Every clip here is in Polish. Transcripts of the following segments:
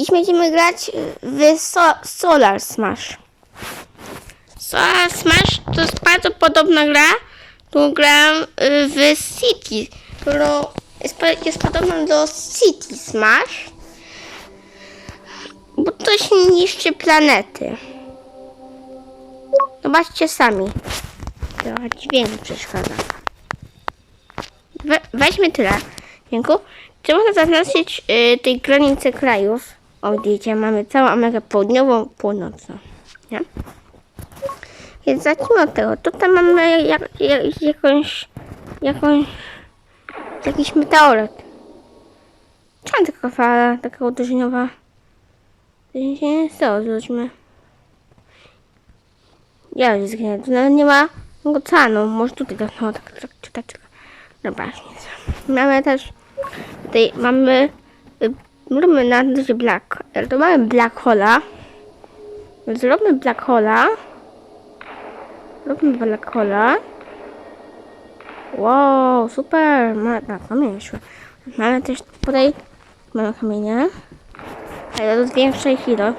Dziś będziemy grać w so Solar Smash. Solar Smash to jest bardzo podobna gra, którą grałem y, w City, którą jest, jest podobna do City Smash, bo to się niszczy planety. Zobaczcie sami. Trochę dźwięk przeszkadza. We, weźmy tyle dźwięku. Czy można zaznaczyć y, tej granicy krajów? O, widzicie, mamy całą Amerykę Południową, Północną. Nie? Więc zacznijmy od tego. Tutaj mamy jak, jak, jakąś, jakąś, jakiś meteoryt. Czemu taka fala, taka uderzeniowa? To się nie stało, zobaczmy. Ja już zginę. Tu nawet nie ma oceanu. Może tutaj tak, no, tak, tak, tak, tak. Dobra, nic. Mamy też tutaj mamy y, mamy na razie black. To mamy black hola. Zróbmy black hola. Zróbmy black hola. Wow, super. Ma, tak, mamy jeszcze. Mamy też tutaj mamy kamienie. Ale to jest większej kilo.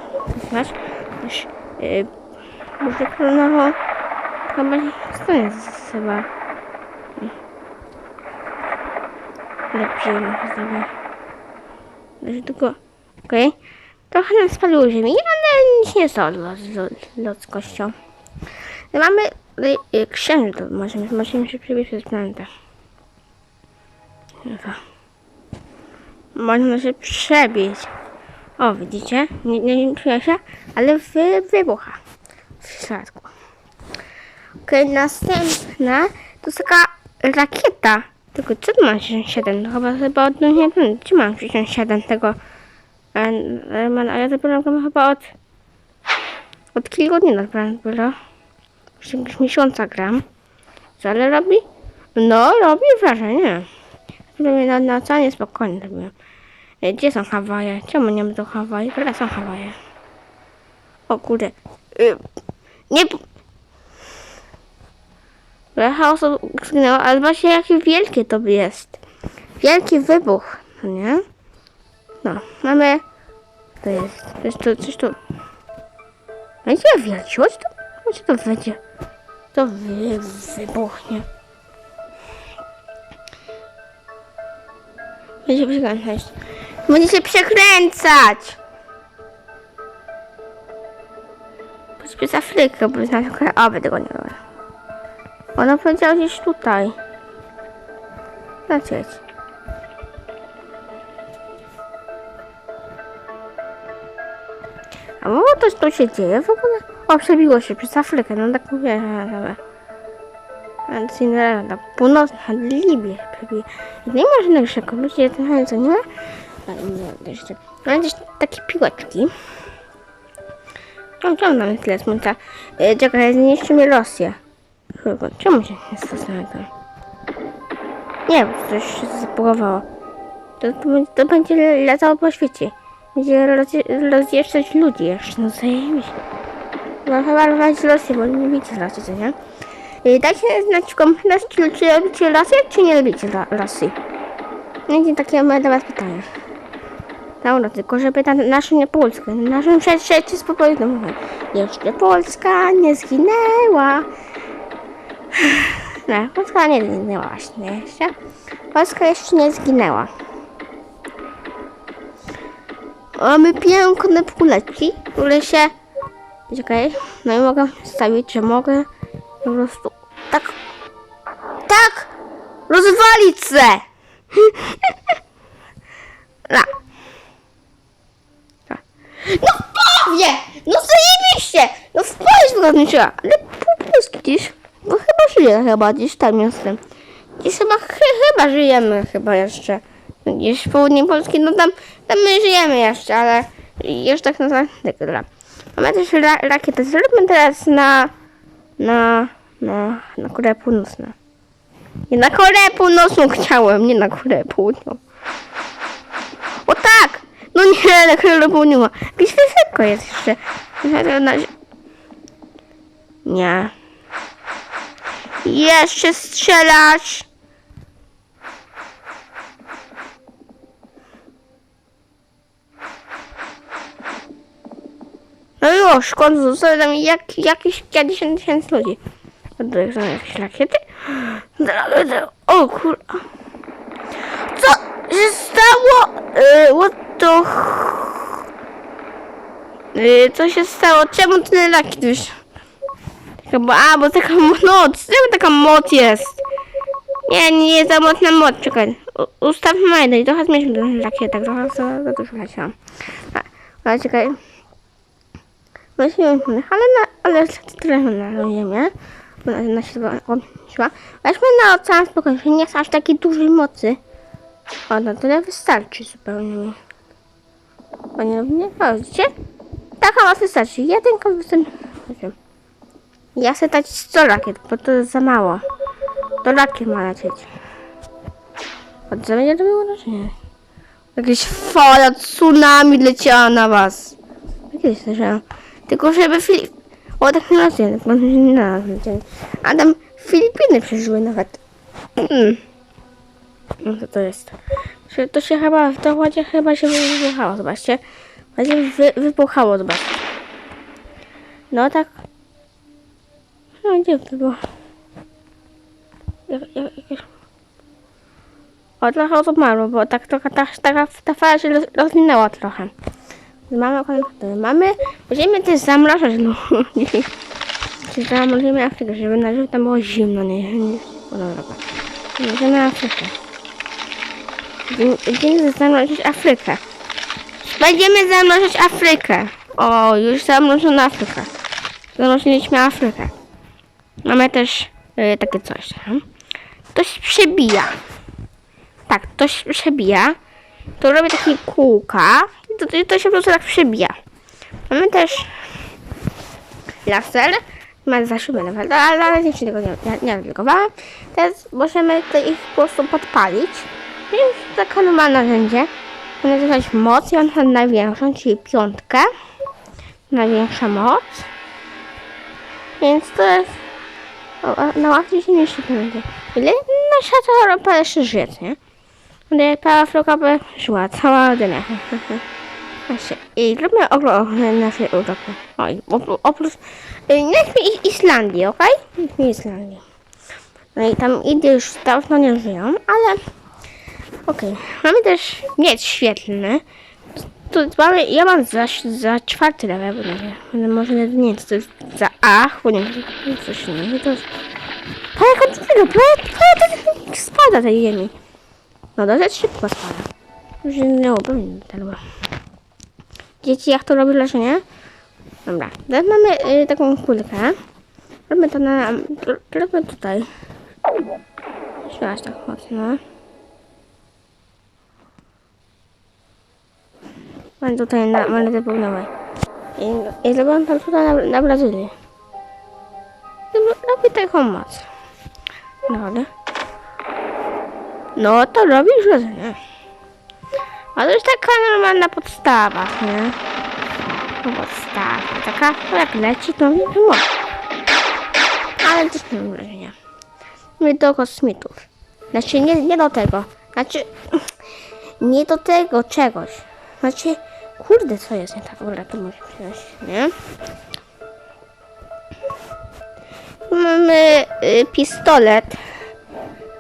Znasz? Już, yy, może kronowo chyba stanie chyba. Lepiej chyba. Także tylko, okej. Trochę nam spaliło ziemi, ale nic nie stało ludzkością. No mamy tutaj, y, księżyc, możemy, możemy się przebiec przez planetę. Chyba. Można się przebiec. O, widzicie? Nie, nie, nie się, ale wy, wybucha w środku. Okej, następna to jest taka rakieta. Tylko co tu mam 67? To chyba chyba od no nie wiem, gdzie mam 67 tego. A, a, a ja dopiero gram chyba od od kilku dni dopiero dopiero. Już jakiegoś miesiąca gram. Co ale robi? No, robi wrażenie. Robię na, na całe spokojnie robiłem. E, Gdzie są Hawaje? Czemu nie tu Hawaje? Które są Hawaje? O kurde. Y, Nie... Trochę chaosu zginęło, ale właśnie jakie wielkie to jest. Wielki wybuch, no nie? No, mamy... To jest... To jest to, coś tu... Będzie wielki, chodź to... Chodź to będzie... To wy, wybuchnie. Będzie przekręcać. Będzie się przekręcać! Przez Afrykę, bo przykład... O, by tego nie robię. Ona powiedziała gdzieś tutaj. Lecieć. A może coś tu się dzieje w ogóle? O, przebiło się przez Afrykę, no tak mówię. Więc Cinderella, północna, Libię. I nie ma żadnego myślę, że ten co nie ma. Jeszcze. Mam gdzieś takie piłeczki. Nam tyle? E, czekaj, zniszczymy Rosję. Chyba, czemu się nie to? Nie, bo coś się zabugowało. To, to, to będzie latało po świecie. Będzie rozje- rozjeżdżać ludzi jeszcze, no zajebiście. No chyba rozwalić Rosję, bo nie lubicie Rosji, co nie? I dajcie znać w komentarzach, czy, czy lubicie Rosję, czy nie lubicie Ro- Rosji. Będzie takie moje dla was pytanie. Dobra, tylko żeby ta nasza nie Polskę, naszą trzeci spokojnie mówię. Jeszcze Polska nie zginęła. Nie, Polska nie zginęła właśnie jeszcze. Polska jeszcze nie zginęła. Mamy piękne kuleczki, które się... Czekaj, no i mogę stawić, że mogę po prostu tak... Tak! Rozwalić se! No. No prawie! No zajebiście! No w Polsce wygodniczyła, ale po polsku gdzieś, bo chyba gdzieś tam jestem. Gdzieś chyba, chy, chyba żyjemy chyba jeszcze. Gdzieś w południe Polski, no tam, tam my żyjemy jeszcze, ale jeszcze tak na tego dobra. Mamy też ra, rakietę, zróbmy teraz na, na, na, na Koreę Północną. Nie na Koreę Północną chciałem, nie na Koreę Południową. O tak! No nie, na Koreę Południową. Jakieś wysoko jest jeszcze. Nie. Jeszcze strzelasz. No już, końcu zostały tam jak, jakieś 50 tysięcy ludzi. To są jakieś rakiety? O kur... Co się stało? Yy, what the... Yy, co się stało? Czemu tyle rakiet już? Chyba, a, bo taka moc. Czemu taka moc jest? Nie, nie za mocna moc, czekaj. U, na jednej, trochę zmierzmy do rakietach, trochę za, za dużo leciałam. A, ale czekaj. Myślałem, ale na, ale trochę na ziemię. Bo na, na się odniosła. Weźmy na ocean spokojnie, nie jest aż takiej dużej mocy. O, no tyle wystarczy zupełnie. O nie, widzicie? Taka moc wystarczy. Jedynka wystarczy. Ja chcę dać 100 rakiet, bo to jest za mało. Do rakiet ma lecieć. A co będzie robiło wrażenie? Jakaś fala tsunami leciała na was. Kiedyś słyszałem. Tylko żeby Filip... O, tak nie raczej, tak nie na A tam Filipiny przeżyły nawet. No to to jest. To się chyba, to ładzie chyba się wybuchało, zobaczcie. Ładzie wy, wybuchało, zobaczcie. No tak. No gdzie to było? Jak, jak, jakieś... O, trochę osób bo tak trochę ta, ta, ta fala się roz- rozwinęła trochę. Mamy konektory. Mamy... Będziemy też zamrażać ludzi. Czy zamrożymy Afrykę, żeby na żywo tam było zimno, nie? nie o, dobra. Będziemy Afrykę. Będziemy- zamrozić Afrykę. Będziemy zamrozić Afrykę. O, już zamrożono Afrykę. Zamroziliśmy Afrykę. Mamy też y, takie coś. nie? Ktoś przebija. Tak, ktoś przebija. To robi takie kółka. I to, to, to się po prostu tak przebija. Mamy też laser. Ma zasiłek nawet, ale, ale nie tego nie, nie, aplikowałam. Teraz możemy to ich po prostu podpalić. I już taka normalne narzędzie. Będę nazywać moc i on ma największą, czyli piątkę. Największa moc. Więc to jest na łatwiej się mieści to będzie. Ile nasza cała Europa jeszcze żyje, nie? Gdy cała Afryka by żyła, cała Dynia. I zróbmy ogląd naszej Europy. Oj, oprócz, weźmy ich Islandii, okej? Weźmy Islandię. No i tam Indie już dawno nie żyją, ale okej. Mamy też miecz świetlny. Tu mamy, ja mam za, za czwarty level, bo nie może nie, nie to jest za ach, bo nie coś innego, to jest... Pa jak on tego, pa, pa, to spada tej ziemi. No dosyć szybko spada. Już nie upewnię tego. Dzieci, jak to robi leczenie? Dobra, teraz mamy y, taką kulkę. Robimy to na... Robimy tutaj. Raz tak mocno. Mam tutaj na monetę południowej. I, i zrobiłam tam tutaj na, na Brazylii. Robi taką moc. Dobra. No to robisz rozumiem. A to jest taka normalna podstawa, nie? No podstawa. Taka, no jak leci, to nie było. Ale nie mam wrażenia. My do kosmitów. Znaczy nie, nie do tego. Znaczy nie do tego czegoś. Znaczy, kurde, co jest nie tak? Dobra, to może przyjąć, nie? Mamy y, pistolet.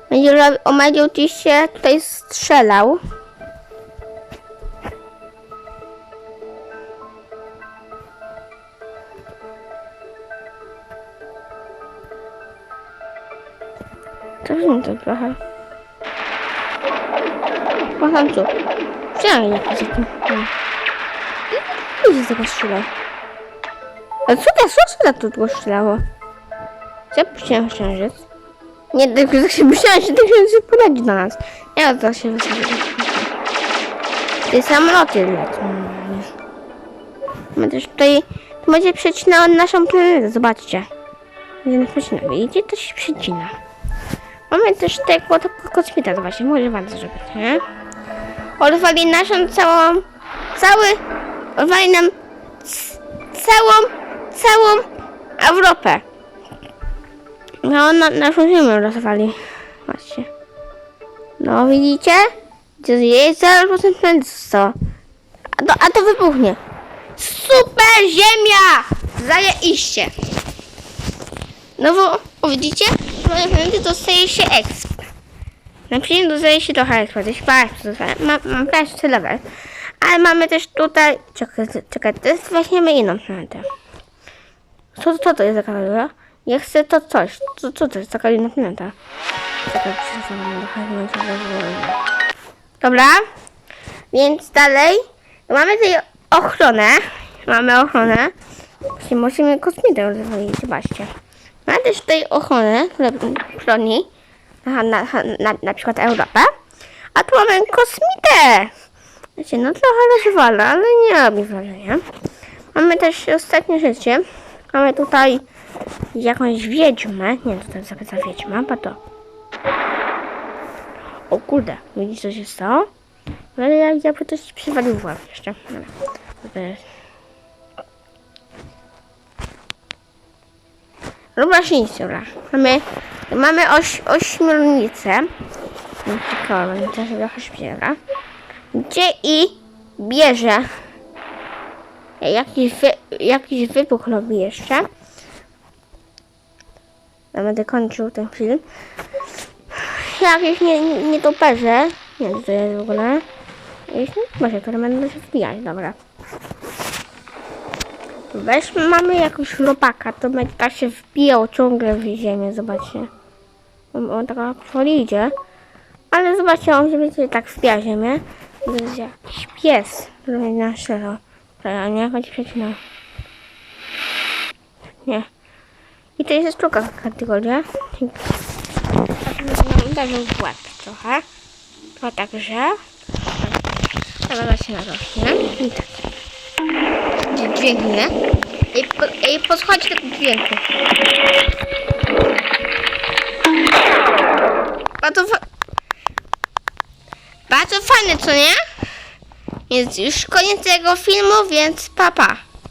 Będzie, on będzie oczywiście tutaj strzelał. Nie to trochę. Kocham co? Nie poza tym. Nie się tego strzelał. A co to, co to tu strzelało? Co ja puściłem księżyc? Nie, tak się myślałem, że ten księżyc poleci do nas. Ja to się wysadziłem. Te samoloty lecą. My też tutaj... To będzie przecinało naszą planetę, zobaczcie. Będzie nas przecinał. Widzicie? To się przecina. Mamy też tego kosmita, to właśnie może warto zrobić, nie? Odwali naszą całą... Cały... Odwali nam... Całą... Całą Europę. No, na, naszą ziemię rozwali. Właśnie. No, widzicie? To jest 0% prędkości zostało. A to, a to wybuchnie. super ziemia! Zajebiście. No bo, o, widzicie? Pieniądze dostaje się exp. Na przykład dostaje się trochę dostaje. Mam, mam pierwszy level. Ale mamy też tutaj, czekaj, czekaj, to jest weźmiemy inną planetę. Co, co to jest za kategoria? Ja chcę to coś. Co, co to jest taka inna planeta? Dobra, więc dalej mamy tutaj ochronę. Mamy ochronę. Właśnie musimy kosmitę rozwalić, zobaczcie. Mamy też tutaj ochronę, która chroni na, na, na, na przykład Europę. A tu mamy kosmitę. Wiecie, no trochę rozwala, ale nie robi wrażenia. Mamy też ostatnie życie. Mamy tutaj jakąś wiedźmę. Nie, to jest za wiedźma, pa to. O kurde, widzisz co się stało? Ale ja, jakby coś przywalił w łeb jeszcze. Dobra. To jest... Robaśnicy, dobra. Mamy, mamy oś, ośmiornicę. Ciekawe, to się trochę śpiewa. Gdzie i bierze jakiś, wy, jakiś wybuch robi jeszcze. Ja będę kończył ten film. Jakieś nie, nie, nietoperze. Nie wiem, co jest w ogóle. Jakieś nietoperze, które będą się wbijać, dobra. Weźmy, mamy jakąś robaka, to będzie tak się wbijał ciągle w ziemię, zobaczcie. On, on tak powoli idzie. Ale zobaczcie, on się będzie tak wbija ziemię. To jest jakiś pies, który na szero. A nie, chodź przecina. Nie. I to jest druga kategoria. Tak uderzył w łeb trochę. To także. Teraz się na rośnie. I tak. Dźwięknie. I, po, i posłuchajcie tego dźwięku. Bardzo, fa- bardzo fajne, co nie? Jest już koniec tego filmu, więc papa. Pa.